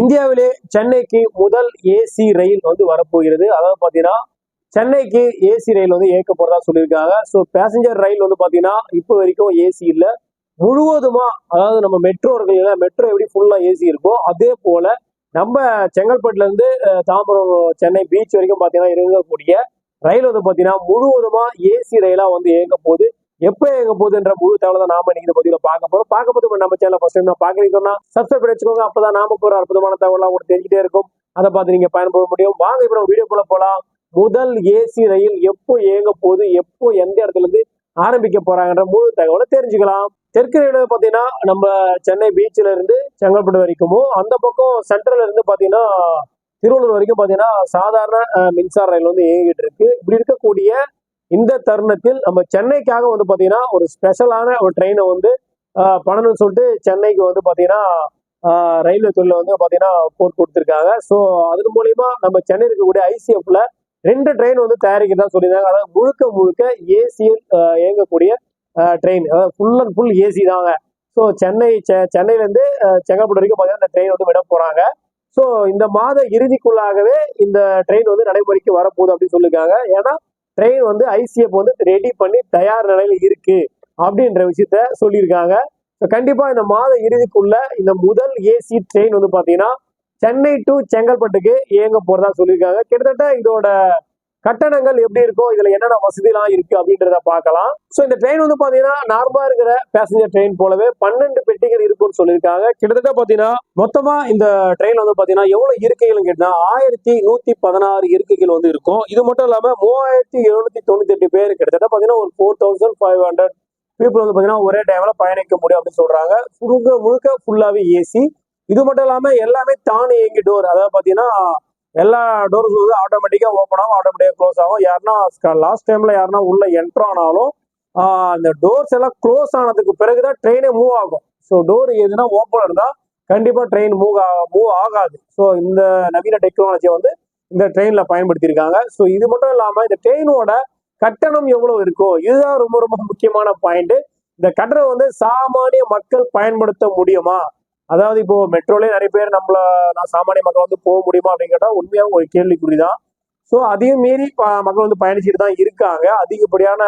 இந்தியாவிலே சென்னைக்கு முதல் ஏசி ரயில் வந்து வரப்போகிறது. அதாவது பார்த்தீங்கன்னா சென்னைக்கு ஏசி ரயில் வந்து இயக்க போறதா சொல்லியிருக்காங்க. ஸோ பேசஞ்சர் ரயில் வந்து பார்த்தீங்கன்னா இப்போ வரைக்கும் ஏசி இல்லை. முழுவதுமா அதாவது நம்ம மெட்ரோ இருக்கு மெட்ரோ எப்படி ஃபுல்லா ஏசி இருக்கோ அதே போல நம்ம செங்கல்பட்டுல இருந்து தாம்பரம் சென்னை பீச் வரைக்கும் பார்த்தீங்கன்னா இருக்கக்கூடிய ரயில் வந்து பார்த்தீங்கன்னா முழுவதுமா ஏசி ரயிலா வந்து இயங்க போகுது. எப்போ இயங்க போகுதுன்ற முழு தகவலை தான் நாம இன்னைக்கு இந்த பதிவில் பார்க்க போறோம். பார்க்க போது நம்ம சேனல் ஃபர்ஸ்ட் டைம் நான் பார்க்கறீங்கன்னா சப்ஸ்கிரைப் பண்ணி வச்சுக்கோங்க. அப்பதான் நாம போற அற்புதமான தகவலாம் உங்களுக்கு தெரிஞ்சுட்டே இருக்கும். அதை பார்த்து நீங்க பயன்பட முடியும். வாங்க இப்போ நம்ம வீடியோக்குள்ள போலாம். முதல் ஏசி ரயில் எப்போ இயங்க போகுது எப்போ எந்த இடத்துல இருந்து ஆரம்பிக்க போறாங்கன்ற முழு தகவலை தெரிஞ்சுக்கலாம். தெற்கு ரயில்வே பார்த்தீங்கன்னா நம்ம சென்னை பீச்ல இருந்து செங்கல்பட்டு வரைக்கும் அந்த பக்கம் சென்ட்ரல்ல இருந்து பார்த்தீங்கன்னா திருவள்ளூர் வரைக்கும் பார்த்தீங்கன்னா சாதாரண மின்சார ரயில் வந்து இயங்கிட்டு இருக்கு. இப்படி இருக்கக்கூடிய இந்த தருணத்தில் நம்ம சென்னைக்காக வந்து பார்த்தீங்கன்னா ஒரு ஸ்பெஷலான ஒரு ட்ரெயினை வந்து பண்ணணும்னு சொல்லிட்டு சென்னைக்கு வந்து பார்த்தீங்கன்னா ரயில்வே துறையில் வந்து பார்த்தீங்கன்னா போட்டு கொடுத்துருக்காங்க. ஸோ அதன் மூலியமா நம்ம சென்னை இருக்கக்கூடிய ஐசிஎஃப்ல ரெண்டு ட்ரெயின் வந்து தயாரிக்கிறதா சொல்லியிருந்தாங்க. அதாவது முழுக்க முழுக்க ஏசியில் இயங்கக்கூடிய ட்ரெயின் அதாவது ஃபுல் அண்ட் ஃபுல் ஏசி தாங்க. ஸோ சென்னை செ- சென்னையிலேருந்து செங்கல்பட்டு வரைக்கும் பார்த்தீங்கன்னா இந்த ட்ரெயின் வந்து விட போகிறாங்க ஸோ இந்த மாத இறுதிக்குள்ளாகவே இந்த ட்ரெயின் வந்து நடைமுறைக்கு வரப்போகுது அப்படின்னு சொல்லியிருக்காங்க. ஏன்னா ட்ரெயின் வந்து ஐசிஎஃப் வந்து ரெடி பண்ணி தயார் நிலையில இருக்கு அப்படின்ற விஷயத்த சொல்லியிருக்காங்க. ஸோ கண்டிப்பா இந்த மாத இறுதிக்குள்ள இந்த முதல் ஏசி ட்ரெயின் வந்து பாத்தீங்கன்னா சென்னை டு செங்கல்பட்டுக்கு இயங்க போறதா சொல்லியிருக்காங்க. கிட்டத்தட்ட இதோட கட்டணங்கள் எப்படி இருக்கும் இதுல என்னென்ன வசதிலாம் இருக்கு அப்படின்றத பார்க்கலாம். ஸோ இந்த ட்ரெயின் வந்து பாத்தீங்கன்னா நார்மலா இருக்கிற பேசஞ்சர் ட்ரெயின் போலவே பன்னெண்டு பெட்டிகள் இருக்கும்னு சொல்லியிருக்காங்க. கிட்டத்தட்ட பாத்தீங்கன்னா மொத்தமா இந்த ட்ரெயின் வந்து பாத்தீங்கன்னா எவ்வளவு இருக்கைகள் கேட்டா ஆயிரத்தி நூத்தி பதினாறு இருக்கைகள் வந்து இருக்கும். இது மட்டும் இல்லாம மூவாயிரத்தி எழுநூத்தி தொண்ணூத்தி எட்டு பேர் கிட்டத்தட்ட பாத்தீங்கன்னா ஒரு four thousand five hundred people வந்து பாத்தீங்கன்னா ஒரே டைம்ல பயணிக்க முடியும் அப்படின்னு சொல்றாங்க. முழுக்க முழுக்க ஃபுல்லாவே ஏசி இது மட்டும் இல்லாம எல்லாமே தானே இயங்கி டோர் அதாவது பாத்தீங்கன்னா எல்லா டோர்ஸ் வந்து ஆட்டோமேட்டிக்காக ஓப்பன் ஆகும் ஆட்டோமேட்டிக்காக க்ளோஸ் ஆகும். யாருன்னா லாஸ்ட் டைம்ல யாருன்னா உள்ள என்ட்ரு ஆனாலும் அந்த டோர்ஸ் எல்லாம் க்ளோஸ் ஆனதுக்கு பிறகுதான் ட்ரெயினே மூவ் ஆகும். ஸோ டோர் எதுனா ஓப்பன் இருந்தால் கண்டிப்பாக ட்ரெயின் மூவ் மூவ் ஆகாது. ஸோ இந்த நவீன டெக்னாலஜியை வந்து இந்த ட்ரெயினில் பயன்படுத்தியிருக்காங்க. ஸோ இது மட்டும் இல்லாமல் இந்த ட்ரெயினோட கட்டணம் எவ்வளவு இருக்கோ இதுதான் ரொம்ப ரொம்ப முக்கியமான பாயிண்ட் இந்த கட்டணம் வந்து சாமானிய மக்கள் பயன்படுத்த முடியுமா? அதாவது இப்போ மெட்ரோலே நிறைய பேர் நம்மள நான் சாமானிய மக்கள் வந்து போக முடியுமா அப்படின்னு கேட்டால் உண்மையாக ஒரு கேள்விக்குறிதான். ஸோ அதையும் மீறி மக்கள் வந்து பயணிச்சுட்டு தான் இருக்காங்க. அதிகப்படியான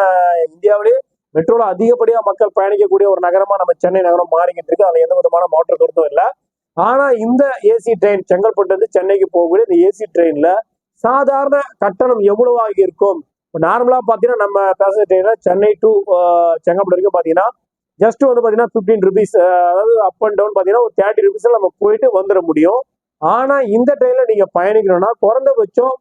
இந்தியாவிலே மெட்ரோல அதிகப்படியாக மக்கள் பயணிக்கக்கூடிய ஒரு நகரமா நம்ம சென்னை நகரம் மாறிக்கிட்டு இருக்கு. அதில் எந்த விதமான மாற்று கருத்தும் இல்லை. ஆனா இந்த ஏசி ட்ரெயின் செங்கல்பட்டு இருந்து சென்னைக்கு போகக்கூடிய இந்த ஏசி ட்ரெயின்ல சாதாரண கட்டணம் எவ்வளவாக இருக்கும்? இப்போ நார்மலா பாத்தீங்கன்னா நம்ம பேசஞ்சர் ட்ரெயின்ல சென்னை டு செங்கல்பட்டு வரைக்கும் பாத்தீங்கன்னா ஜஸ்ட் வந்து பார்த்தீங்கன்னா ஃபிஃப்டீன் ருபீஸ் அதாவது அப் அண்ட் டவுன் பார்த்தீங்கன்னா ஒரு தேர்ட்டி ருபீஸில் நம்ம போயிட்டு வந்துட முடியும். ஆனால் இந்த ட்ரெயினில் நீங்கள் பயணிக்கணும்னா குறைந்தபட்சம்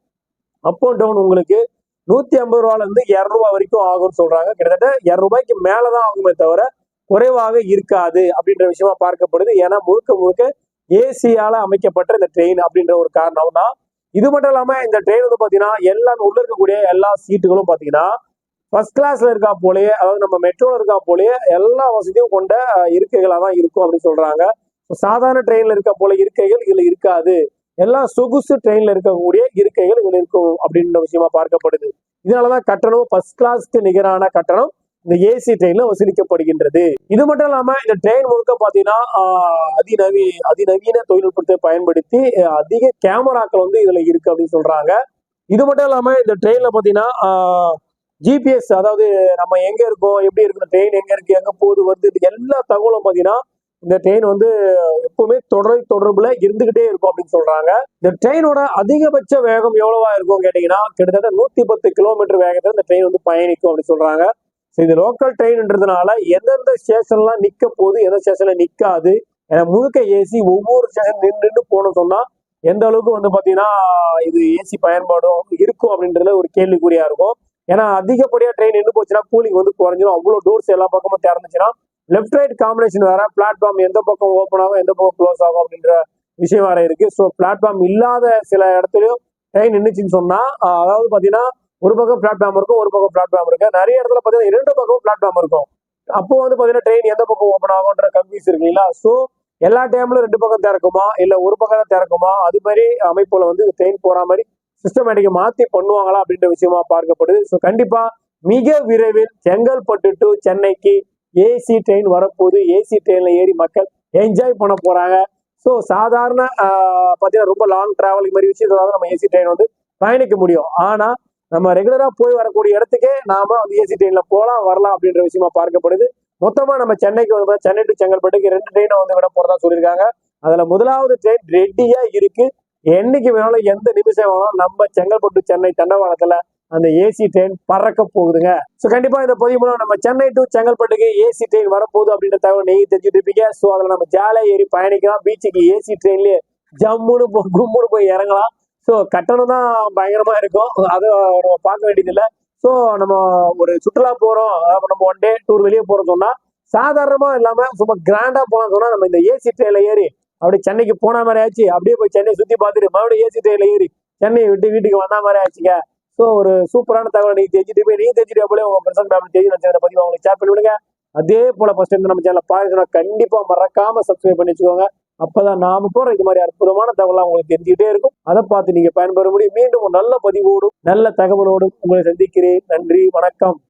அப் அண்ட் டவுன் உங்களுக்கு நூற்றி ஐம்பது ரூபாலேருந்து இரநூறுவா வரைக்கும் ஆகும்னு சொல்கிறாங்க கிட்டத்தட்ட இரநூறுபாய்க்கு மேலதான் ஆகுமே தவிர குறைவாக இருக்காது அப்படின்ற விஷயமா பார்க்கப்படுது. ஏன்னா முழுக்க முழுக்க ஏசியால் அமைக்கப்பட்ட இந்த ட்ரெயின் அப்படின்ற ஒரு காரணம் தான் இது மட்டும் இல்லாமல் இந்த ட்ரெயின் வந்து பார்த்தீங்கன்னா எல்லா உள்ள இருக்கக்கூடிய எல்லா சீட்டுகளும் பார்த்தீங்கன்னா ஃபர்ஸ்ட் கிளாஸ்ல இருக்கா போலயே அதாவது நம்ம மெட்ரோல இருக்கா போலயே எல்லா வசதியும் கொண்ட இருக்கைகளாக தான் இருக்கும் அப்படின்னு சொல்றாங்க. சாதாரண ட்ரெயின்ல இருக்க போல இருக்கைகள் இதுல இருக்காது. எல்லா சொகுசு ட்ரெயின்ல இருக்கக்கூடிய இருக்கைகள் இதுல இருக்கும் அப்படின்ற விஷயமா பார்க்கப்படுது. இதனாலதான் கட்டணம் ஃபர்ஸ்ட் கிளாஸ்க்கு நிகரான கட்டணம் இந்த ஏசி ட்ரெயின்ல வசூலிக்கப்படுகின்றது. இது மட்டும் இல்லாம இந்த ட்ரெயின் முழுக்க பாத்தீங்கன்னா அதிநவீ அதிநவீன தொழில்நுட்பத்தை பயன்படுத்தி அதிக கேமராக்கள் வந்து இதுல இருக்கு அப்படின்னு சொல்றாங்க. இது மட்டும் இல்லாம இந்த ட்ரெயின்ல பாத்தீங்கன்னா ஜிபிஎஸ் அதாவது நம்ம எங்க இருக்கோம் எப்படி இருக்கணும் ட்ரெயின் எங்க இருக்கு எங்க போகுது வருது இது எல்லா தகவலும் பார்த்தீங்கன்னா இந்த ட்ரெயின் வந்து எப்பவுமே தொடர் தொடர்புல இருந்துகிட்டே இருக்கும் அப்படின்னு சொல்றாங்க. இந்த ட்ரெயினோட அதிகபட்ச வேகம் எவ்வளவா இருக்கும் கேட்டீங்கன்னா கிட்டத்தட்ட நூத்தி பத்து கிலோமீட்டர் வேகத்துல இந்த ட்ரெயின் வந்து பயணிக்கும் அப்படின்னு சொல்றாங்க. இது லோக்கல் ட்ரெயின்ன்றதுனால எந்தெந்த ஸ்டேஷன்லாம் நிக்க போகுது எந்த ஸ்டேஷன்ல நிக்காது ஏன்னா முழுக்க ஏசி ஒவ்வொரு ஸ்டேஷன் நின்று நின்று போகணும்னு சொன்னா எந்த அளவுக்கு வந்து பாத்தீங்கன்னா இது ஏசி பயன்பாடும் இருக்கும் அப்படின்றதுல ஒரு கேள்விக்குறியா இருக்கும். ஏன்னா அதிகப்படியா ட்ரெயின் நின்று போச்சுன்னா கூலிங் வந்து குறைஞ்சிடும் அவ்வளவு டோர்ஸ் எல்லா பக்கமும் திறந்துச்சுன்னா லெஃப்ட் ரைட் காம்பினேஷன் வேற பிளாட்ஃபார்ம் எந்த பக்கம் ஓப்பன் ஆகும் எந்த பக்கம் க்ளோஸ் ஆகும் அப்படின்ற விஷயம் வேற இருக்கு. ஸோ பிளாட்ஃபார்ம் இல்லாத சில இடத்துலயும் ட்ரெயின் நின்றுச்சுன்னு சொன்னா அதாவது பாத்தீங்கன்னா ஒரு பக்கம் பிளாட்ஃபார்ம் இருக்கும் ஒரு பக்கம் பிளாட்ஃபார்ம் இருக்கு. நிறைய இடத்துல பாத்தீங்கன்னா இரண்டு பக்கம் பிளாட்ஃபார்ம் இருக்கும். அப்போ வந்து பாத்தீங்கன்னா ட்ரெயின் எந்த பக்கம் ஓப்பன் ஆகும்ன்ற கன்ஃபியூஸ் இருக்கு இல்லைங்களா? ஸோ எல்லா டைம்லும் ரெண்டு பக்கம் திறக்குமா? இல்ல ஒரு பக்கம் தான் திறக்குமா? அது மாதிரி அமைப்புல வந்து ட்ரெயின் போற மாதிரி சிஸ்டமேட்டிக்கை மாத்தி பண்ணுவாங்களா அப்படின்ற விஷயமா பார்க்கப்படுது. ஸோ கண்டிப்பா மிக விரைவில் செங்கல்பட்டு டு சென்னைக்கு ஏசி ட்ரெயின் வரப்போகுது. ஏசி ட்ரெயின்ல ஏறி மக்கள் என்ஜாய் பண்ண போறாங்க. ஸோ சாதாரண பார்த்தீங்கன்னா ரொம்ப லாங் டிராவல் மாதிரி விஷயத்துல நம்ம ஏசி ட்ரெயின் வந்து பயணிக்க முடியும். ஆனா நம்ம ரெகுலரா போய் வரக்கூடிய இடத்துக்கே நாம வந்து ஏசி ட்ரெயின்ல போகலாம் வரலாம் அப்படின்ற விஷயமா பார்க்கப்படுது. மொத்தமா நம்ம சென்னைக்கு வந்து சென்னை டு செங்கல்பட்டுக்கு ரெண்டு ட்ரெயினை வந்து விட போறதா சொல்லியிருக்காங்க. அதுல முதலாவது ட்ரெயின் ரெடியா இருக்கு. என்னைக்கு வேணாலும் எந்த நிமிஷம் வேணாலும் நம்ம செங்கல்பட்டு சென்னை தண்டவாளத்துல அந்த ஏசி ட்ரெயின் பறக்க போகுதுங்க. ஸோ கண்டிப்பா இந்த பதிவு மூலம் நம்ம சென்னை டு செங்கல்பட்டுக்கு ஏசி ட்ரெயின் வரப்போகுது அப்படின்ற தகவல் நீங்க தெரிஞ்சுட்டு இருப்பீங்க ஸோ அதில் நம்ம ஜாலியாக ஏறி பயணிக்கலாம். பீச்சுக்கு ஏசி ட்ரெயின்லயே ஜம்முன்னு போய் கும்முன்னு போய் இறங்கலாம். ஸோ கட்டணம் தான் பயங்கரமா இருக்கும். அதை நம்ம பார்க்க வேண்டியதில்லை. ஸோ நம்ம ஒரு சுற்றுலா போறோம். நம்ம ஒன் டே டூர் வெளியே போறோம் சொன்னா சாதாரணமா இல்லாம சும்மா கிராண்டா போனோம் சொன்னா நம்ம இந்த ஏசி ட்ரெயின்ல ஏறி அப்படி சென்னைக்கு போன மாதிரி ஆச்சு. அப்படியே போய் சென்னை சுத்தி பார்த்துட்டு மறுபடியும் ஏசி ட்ரெயின்ல ஏறி சென்னையை விட்டு வீட்டுக்கு வந்த மாதிரி ஆச்சுங்க. ஸோ ஒரு சூப்பரான தகவல் நீ தெரிஞ்சுட்டு போய் நீ தெரிஞ்சுட்டு போல உங்க பிரசன் ஃபேமிலி தெரிஞ்சு நான் பதிவு உங்களுக்கு ஷேர் பண்ணி விடுங்க. அதே போல ஃபர்ஸ்ட் டைம் நம்ம சேனல் பாருங்கன்னா கண்டிப்பா மறக்காம சப்ஸ்கிரைப் பண்ணி வச்சுக்கோங்க. அப்பதான் நாம போற இது மாதிரி அற்புதமான தகவலாம் உங்களுக்கு தெரிஞ்சுக்கிட்டே இருக்கும். அதை பார்த்து நீங்க பயன்பெற முடியும். மீண்டும் ஒரு நல்ல பதிவோடும் நல்ல தகவலோடும் உங்களை சந்திக்கிறேன். நன்றி வணக்கம்.